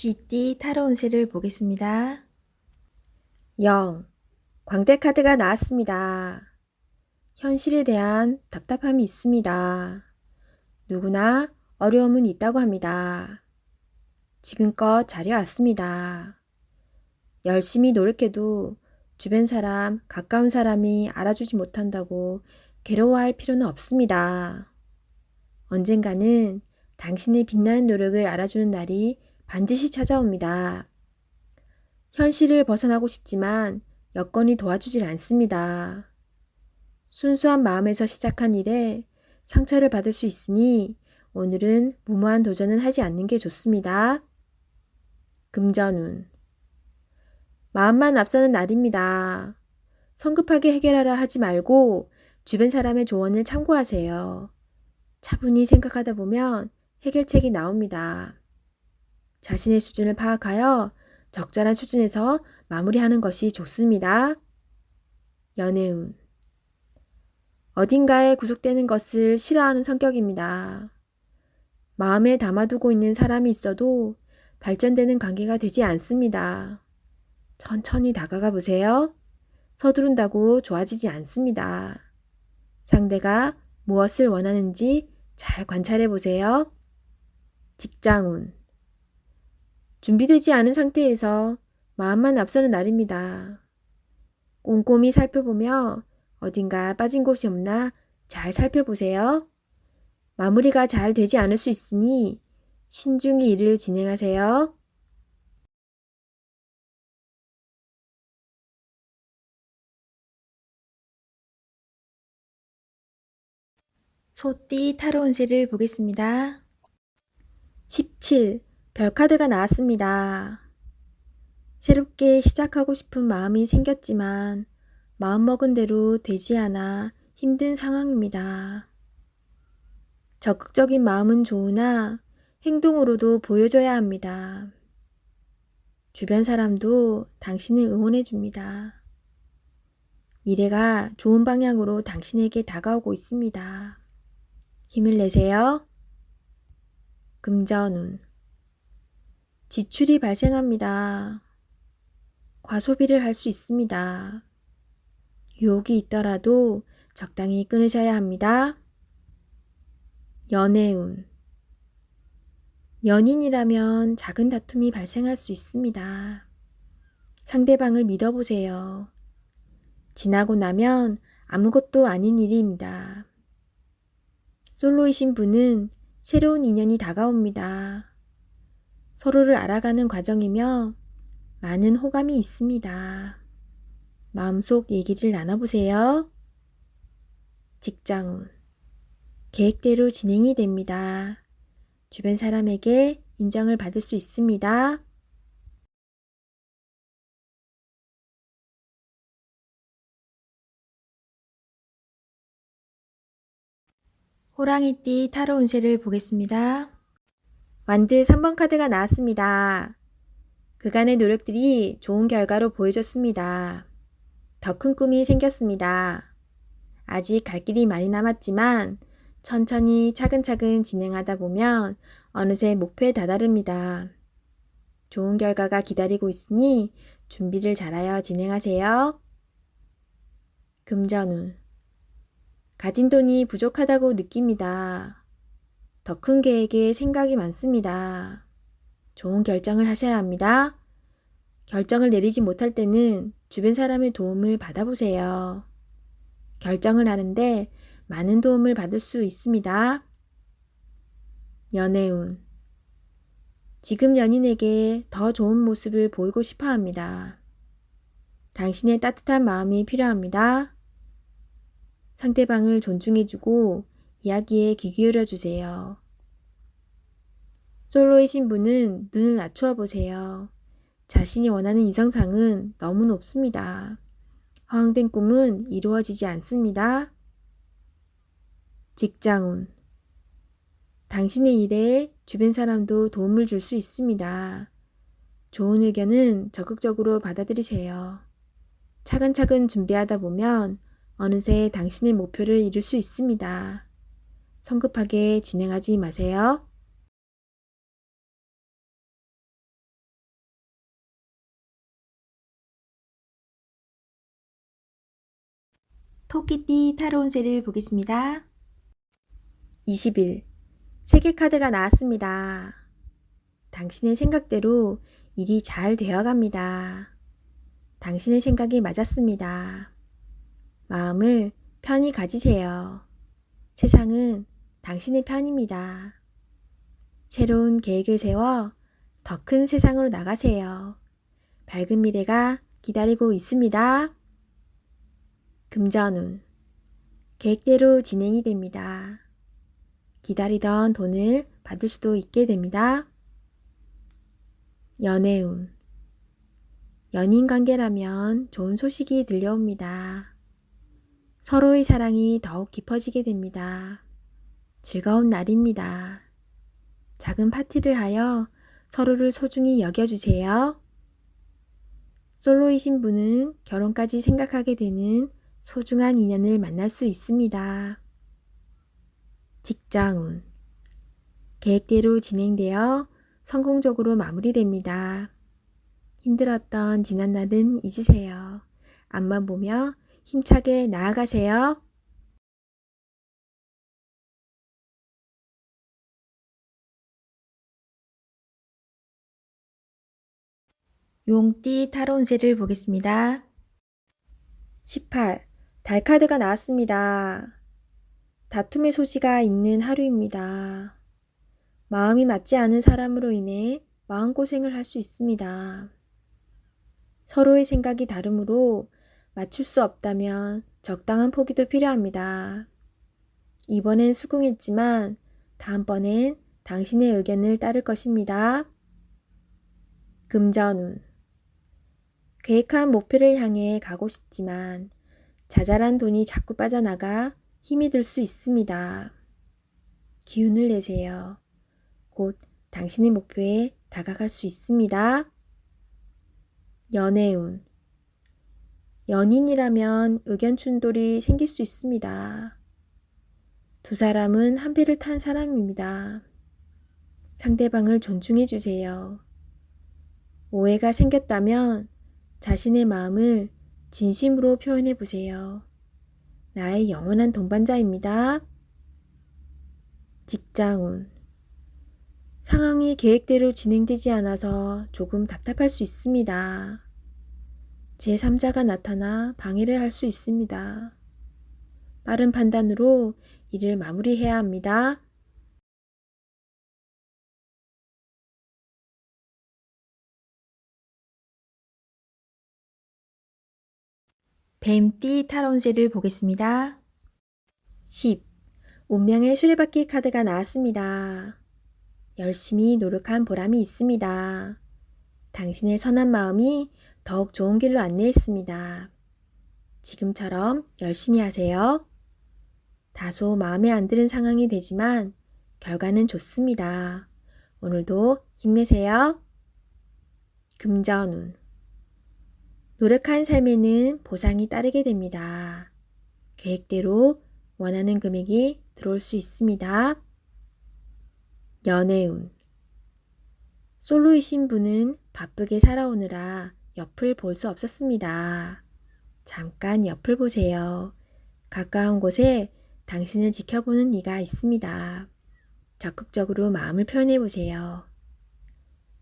쥐띠 타로 운세를 보겠습니다. 0. 광대 카드가 나왔습니다. 현실에 대한 답답함이 있습니다. 누구나 어려움은 있다고 합니다. 지금껏 잘해왔습니다. 열심히 노력해도 주변 사람, 가까운 사람이 알아주지 못한다고 괴로워할 필요는 없습니다. 언젠가는 당신의 빛나는 노력을 알아주는 날이 반드시 찾아옵니다. 현실을 벗어나고 싶지만 여건이 도와주질 않습니다. 순수한 마음에서 시작한 일에 상처를 받을 수 있으니 오늘은 무모한 도전은 하지 않는 게 좋습니다. 금전운. 마음만 앞서는 날입니다. 성급하게 해결하려 하지 말고 주변 사람의 조언을 참고하세요. 차분히 생각하다 보면 해결책이 나옵니다. 자신의 수준을 파악하여 적절한 수준에서 마무리하는 것이 좋습니다. 연애운. 어딘가에 구속되는 것을 싫어하는 성격입니다. 마음에 담아두고 있는 사람이 있어도 발전되는 관계가 되지 않습니다. 천천히 다가가 보세요. 서두른다고 좋아지지 않습니다. 상대가 무엇을 원하는지 잘 관찰해 보세요. 직장운. 준비되지 않은 상태에서 마음만 앞서는 날입니다. 꼼꼼히 살펴보며 어딘가 빠진 곳이 없나 잘 살펴보세요. 마무리가 잘 되지 않을 수 있으니 신중히 일을 진행하세요. 소띠 타로 운세를 보겠습니다. 17. 별카드가 나왔습니다. 새롭게 시작하고 싶은 마음이 생겼지만 마음먹은 대로 되지 않아 힘든 상황입니다. 적극적인 마음은 좋으나 행동으로도 보여줘야 합니다. 주변 사람도 당신을 응원해 줍니다. 미래가 좋은 방향으로 당신에게 다가오고 있습니다. 힘을 내세요. 금전운. 지출이 발생합니다. 과소비를 할 수 있습니다. 유혹이 있더라도 적당히 끊으셔야 합니다. 연애운. 연인이라면 작은 다툼이 발생할 수 있습니다. 상대방을 믿어보세요. 지나고 나면 아무것도 아닌 일입니다. 솔로이신 분은 새로운 인연이 다가옵니다. 서로를 알아가는 과정이며 많은 호감이 있습니다. 마음속 얘기를 나눠보세요. 직장운. 계획대로 진행이 됩니다. 주변 사람에게 인정을 받을 수 있습니다. 호랑이띠 타로 운세를 보겠습니다. 완드 3번 카드가 나왔습니다. 그간의 노력들이 좋은 결과로 보여줬습니다. 더 큰 꿈이 생겼습니다. 아직 갈 길이 많이 남았지만 천천히 차근차근 진행하다 보면 어느새 목표에 다다릅니다. 좋은 결과가 기다리고 있으니 준비를 잘하여 진행하세요. 금전운. 가진 돈이 부족하다고 느낍니다. 더 큰 계획에 생각이 많습니다. 좋은 결정을 하셔야 합니다. 결정을 내리지 못할 때는 주변 사람의 도움을 받아보세요. 결정을 하는데 많은 도움을 받을 수 있습니다. 연애운. 지금 연인에게 더 좋은 모습을 보이고 싶어 합니다. 당신의 따뜻한 마음이 필요합니다. 상대방을 존중해주고 이야기에 귀 기울여 주세요. 솔로이신 분은 눈을 낮추어 보세요. 자신이 원하는 이상상은 너무 높습니다. 허황된 꿈은 이루어지지 않습니다. 직장운. 당신의 일에 주변 사람도 도움을 줄 수 있습니다. 좋은 의견은 적극적으로 받아들이세요. 차근차근 준비하다 보면 어느새 당신의 목표를 이룰 수 있습니다. 성급하게 진행하지 마세요. 토끼띠 타로 운세를 보겠습니다. 20일 세계 카드가 나왔습니다. 당신의 생각대로 일이 잘 되어갑니다. 당신의 생각이 맞았습니다. 마음을 편히 가지세요. 세상은 당신의 편입니다. 새로운 계획을 세워 더 큰 세상으로 나가세요. 밝은 미래가 기다리고 있습니다. 금전운 계획대로 진행이 됩니다. 기다리던 돈을 받을 수도 있게 됩니다. 연애운 연인 관계라면 좋은 소식이 들려옵니다. 서로의 사랑이 더욱 깊어지게 됩니다. 즐거운 날입니다. 작은 파티를 하여 서로를 소중히 여겨주세요. 솔로이신 분은 결혼까지 생각하게 되는 소중한 인연을 만날 수 있습니다. 직장운 계획대로 진행되어 성공적으로 마무리됩니다. 힘들었던 지난날은 잊으세요. 앞만 보며 힘차게 나아가세요. 용띠 타로 운세를 보겠습니다. 18. 달 카드가 나왔습니다. 다툼의 소지가 있는 하루입니다. 마음이 맞지 않은 사람으로 인해 마음고생을 할 수 있습니다. 서로의 생각이 다르므로 맞출 수 없다면 적당한 포기도 필요합니다. 이번엔 수긍했지만 다음번엔 당신의 의견을 따를 것입니다. 금전운 계획한 목표를 향해 가고 싶지만 자잘한 돈이 자꾸 빠져나가 힘이 들 수 있습니다. 기운을 내세요. 곧 당신의 목표에 다가갈 수 있습니다. 연애운 연인이라면 의견 충돌이 생길 수 있습니다. 두 사람은 한 배를 탄 사람입니다. 상대방을 존중해 주세요. 오해가 생겼다면 자신의 마음을 진심으로 표현해 보세요. 나의 영원한 동반자입니다. 직장운 상황이 계획대로 진행되지 않아서 조금 답답할 수 있습니다. 제3자가 나타나 방해를 할 수 있습니다. 빠른 판단으로 일을 마무리해야 합니다. 뱀띠 운세를 보겠습니다. 10. 운명의 수레바퀴 카드가 나왔습니다. 열심히 노력한 보람이 있습니다. 당신의 선한 마음이 더욱 좋은 길로 안내했습니다. 지금처럼 열심히 하세요. 다소 마음에 안 드는 상황이 되지만 결과는 좋습니다. 오늘도 힘내세요. 금전운 노력한 삶에는 보상이 따르게 됩니다. 계획대로 원하는 금액이 들어올 수 있습니다. 연애운 솔로이신 분은 바쁘게 살아오느라 옆을 볼 수 없었습니다. 잠깐 옆을 보세요. 가까운 곳에 당신을 지켜보는 이가 있습니다. 적극적으로 마음을 표현해 보세요.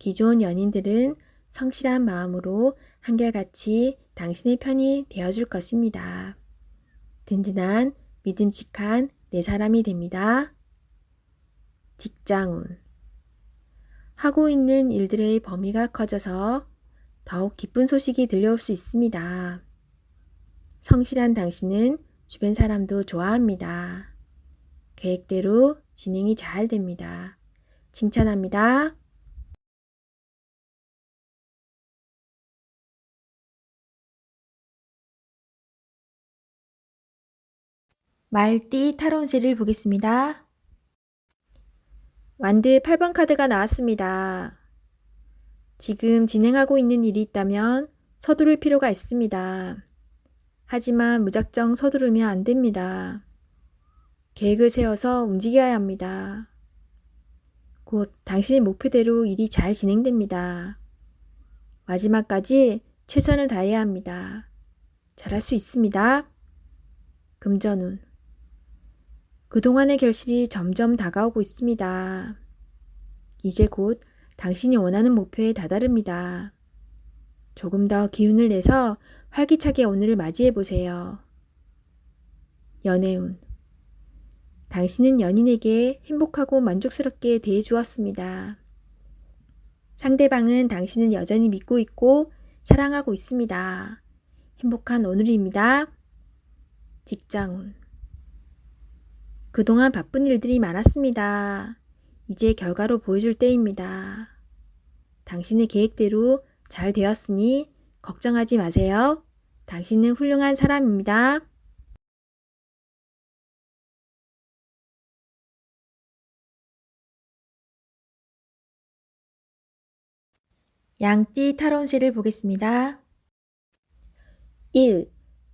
기존 연인들은 성실한 마음으로 한결같이 당신의 편이 되어줄 것입니다. 든든한 믿음직한 내 사람이 됩니다. 직장운 하고 있는 일들의 범위가 커져서 더욱 기쁜 소식이 들려올 수 있습니다. 성실한 당신은 주변 사람도 좋아합니다. 계획대로 진행이 잘 됩니다. 칭찬합니다. 말띠 타로 운세를 보겠습니다. 완드 8번 카드가 나왔습니다. 지금 진행하고 있는 일이 있다면 서두를 필요가 있습니다. 하지만 무작정 서두르면 안 됩니다. 계획을 세워서 움직여야 합니다. 곧 당신의 목표대로 일이 잘 진행됩니다. 마지막까지 최선을 다해야 합니다. 잘할 수 있습니다. 금전운. 그동안의 결실이 점점 다가오고 있습니다. 이제 곧 당신이 원하는 목표에 다다릅니다. 조금 더 기운을 내서 활기차게 오늘을 맞이해 보세요. 연애운. 당신은 연인에게 행복하고 만족스럽게 대해 주었습니다. 상대방은 당신을 여전히 믿고 있고 사랑하고 있습니다. 행복한 오늘입니다. 직장운. 그동안 바쁜 일들이 많았습니다. 이제 결과로 보여줄 때입니다. 당신의 계획대로 잘 되었으니 걱정하지 마세요. 당신은 훌륭한 사람입니다. 양띠 타론세를 보겠습니다. 1.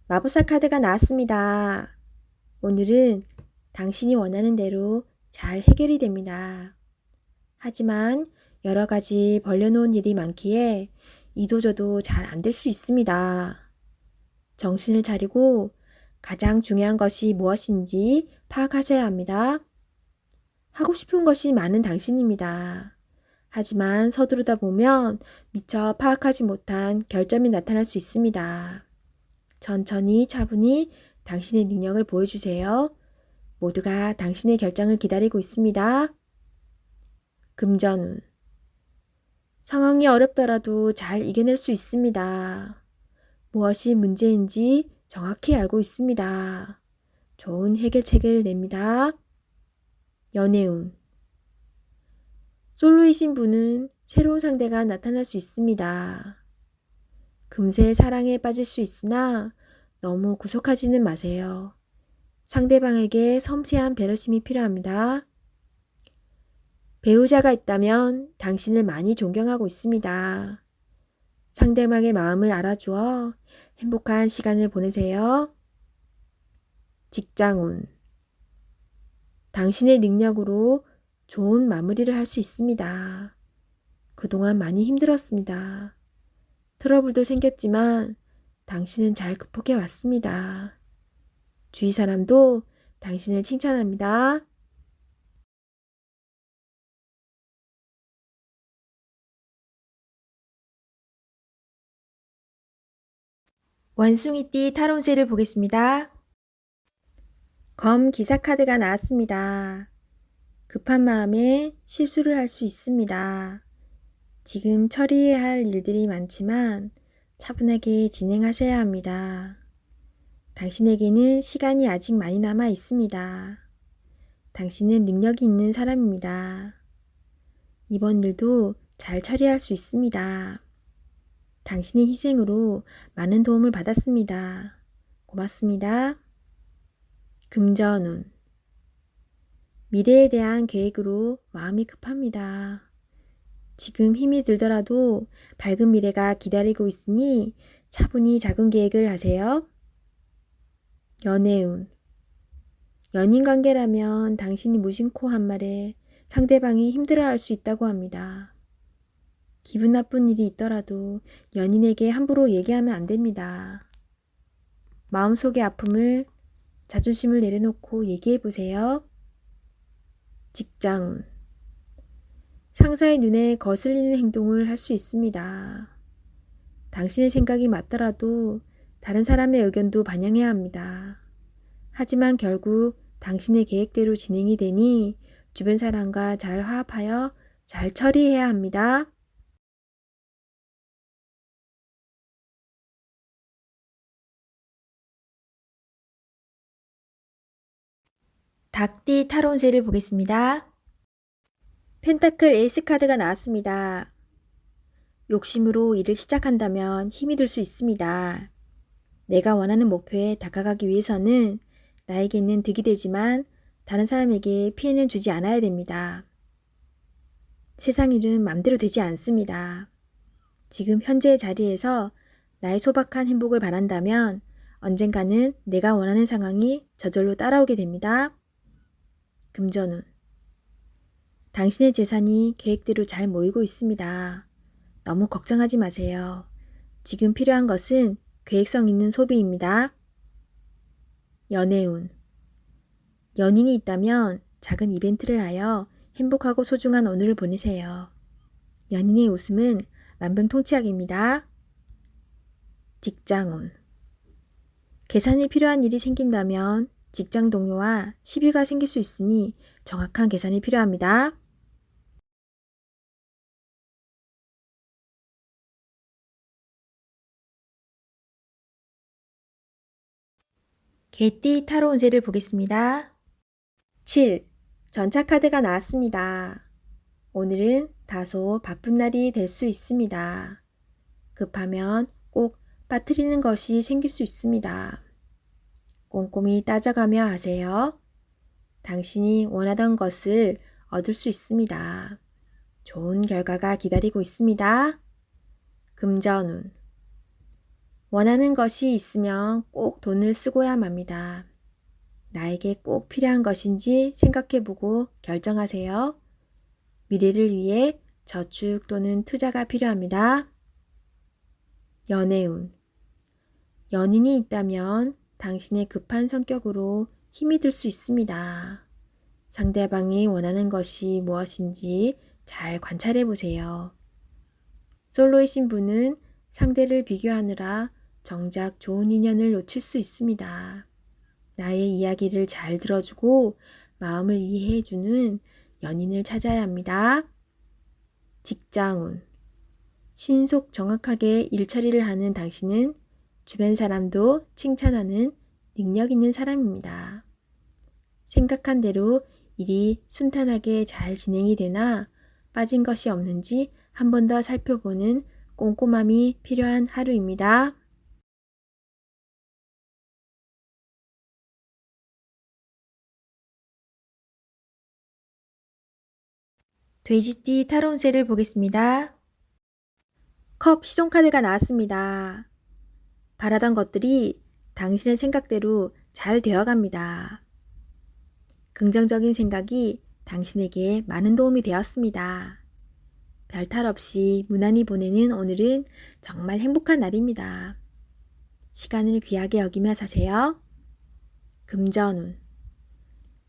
마법사 카드가 나왔습니다. 오늘은 당신이 원하는 대로 잘 해결이 됩니다. 하지만 여러 가지 벌려놓은 일이 많기에 이도저도 잘 안 될 수 있습니다. 정신을 차리고 가장 중요한 것이 무엇인지 파악하셔야 합니다. 하고 싶은 것이 많은 당신입니다. 하지만 서두르다 보면 미처 파악하지 못한 결점이 나타날 수 있습니다. 천천히 차분히 당신의 능력을 보여주세요. 모두가 당신의 결정을 기다리고 있습니다. 금전운. 상황이 어렵더라도 잘 이겨낼 수 있습니다. 무엇이 문제인지 정확히 알고 있습니다. 좋은 해결책을 냅니다. 연애운. 솔로이신 분은 새로운 상대가 나타날 수 있습니다. 금세 사랑에 빠질 수 있으나 너무 구속하지는 마세요. 상대방에게 섬세한 배려심이 필요합니다. 배우자가 있다면 당신을 많이 존경하고 있습니다. 상대방의 마음을 알아주어 행복한 시간을 보내세요. 직장운. 당신의 능력으로 좋은 마무리를 할 수 있습니다. 그동안 많이 힘들었습니다. 트러블도 생겼지만 당신은 잘 극복해 왔습니다. 주위 사람도 당신을 칭찬합니다. 원숭이띠 타론세를 보겠습니다. 검 기사 카드가 나왔습니다. 급한 마음에 실수를 할 수 있습니다. 지금 처리해야 할 일들이 많지만 차분하게 진행하셔야 합니다. 당신에게는 시간이 아직 많이 남아 있습니다. 당신은 능력이 있는 사람입니다. 이번 일도 잘 처리할 수 있습니다. 당신의 희생으로 많은 도움을 받았습니다. 고맙습니다. 금전운. 미래에 대한 계획으로 마음이 급합니다. 지금 힘이 들더라도 밝은 미래가 기다리고 있으니 차분히 작은 계획을 하세요. 연애운. 연인 관계라면 당신이 무심코 한 말에 상대방이 힘들어 할 수 있다고 합니다. 기분 나쁜 일이 있더라도 연인에게 함부로 얘기하면 안 됩니다. 마음속의 아픔을 자존심을 내려놓고 얘기해 보세요. 직장운. 상사의 눈에 거슬리는 행동을 할 수 있습니다. 당신의 생각이 맞더라도 다른 사람의 의견도 반영해야 합니다. 하지만 결국 당신의 계획대로 진행이 되니 주변 사람과 잘 화합하여 잘 처리해야 합니다. 닭띠 타론세를 보겠습니다. 펜타클 에이스 카드가 나왔습니다. 욕심으로 일을 시작한다면 힘이 들 수 있습니다. 내가 원하는 목표에 다가가기 위해서는 나에게는 득이 되지만 다른 사람에게 피해는 주지 않아야 됩니다. 세상 일은 맘대로 되지 않습니다. 지금 현재의 자리에서 나의 소박한 행복을 바란다면 언젠가는 내가 원하는 상황이 저절로 따라오게 됩니다. 금전운. 당신의 재산이 계획대로 잘 모이고 있습니다. 너무 걱정하지 마세요. 지금 필요한 것은 계획성 있는 소비입니다. 연애운. 연인이 있다면 작은 이벤트를 하여 행복하고 소중한 오늘을 보내세요. 연인의 웃음은 만병통치약입니다. 직장운. 계산이 필요한 일이 생긴다면 직장 동료와 시비가 생길 수 있으니 정확한 계산이 필요합니다. 개띠 타로 운세를 보겠습니다. 7. 전차 카드가 나왔습니다. 오늘은 다소 바쁜 날이 될 수 있습니다. 급하면 꼭 빠뜨리는 것이 생길 수 있습니다. 꼼꼼히 따져가며 하세요. 당신이 원하던 것을 얻을 수 있습니다. 좋은 결과가 기다리고 있습니다. 금전운. 원하는 것이 있으면 꼭 돈을 쓰고야 맙니다. 나에게 꼭 필요한 것인지 생각해보고 결정하세요. 미래를 위해 저축 또는 투자가 필요합니다. 연애운. 연인이 있다면 당신의 급한 성격으로 힘이 들 수 있습니다. 상대방이 원하는 것이 무엇인지 잘 관찰해 보세요. 솔로이신 분은 상대를 비교하느라 정작 좋은 인연을 놓칠 수 있습니다. 나의 이야기를 잘 들어주고 마음을 이해해주는 연인을 찾아야 합니다. 직장운. 신속 정확하게 일처리를 하는 당신은 주변 사람도 칭찬하는 능력 있는 사람입니다. 생각한 대로 일이 순탄하게 잘 진행이 되나 빠진 것이 없는지 한 번 더 살펴보는 꼼꼼함이 필요한 하루입니다. 돼지띠 타로 운세를 보겠습니다. 컵 시종카드가 나왔습니다. 바라던 것들이 당신의 생각대로 잘 되어갑니다. 긍정적인 생각이 당신에게 많은 도움이 되었습니다. 별 탈 없이 무난히 보내는 오늘은 정말 행복한 날입니다. 시간을 귀하게 여기며 사세요. 금전운.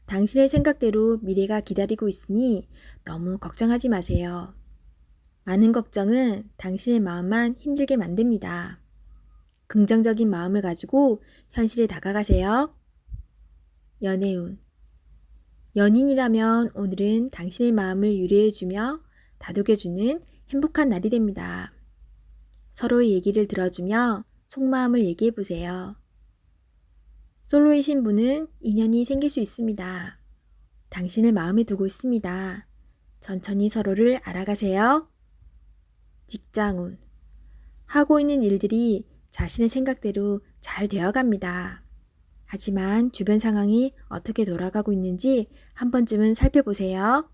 당신의 생각대로 미래가 기다리고 있으니 너무 걱정하지 마세요. 많은 걱정은 당신의 마음만 힘들게 만듭니다. 긍정적인 마음을 가지고 현실에 다가가세요. 연애운. 연인이라면 오늘은 당신의 마음을 유래해주며 다독여주는 행복한 날이 됩니다. 서로의 얘기를 들어주며 속마음을 얘기해보세요. 솔로이신 분은 인연이 생길 수 있습니다. 당신을 마음에 두고 있습니다. 천천히 서로를 알아가세요. 직장운. 하고 있는 일들이 자신의 생각대로 잘 되어갑니다. 하지만 주변 상황이 어떻게 돌아가고 있는지 한 번쯤은 살펴보세요.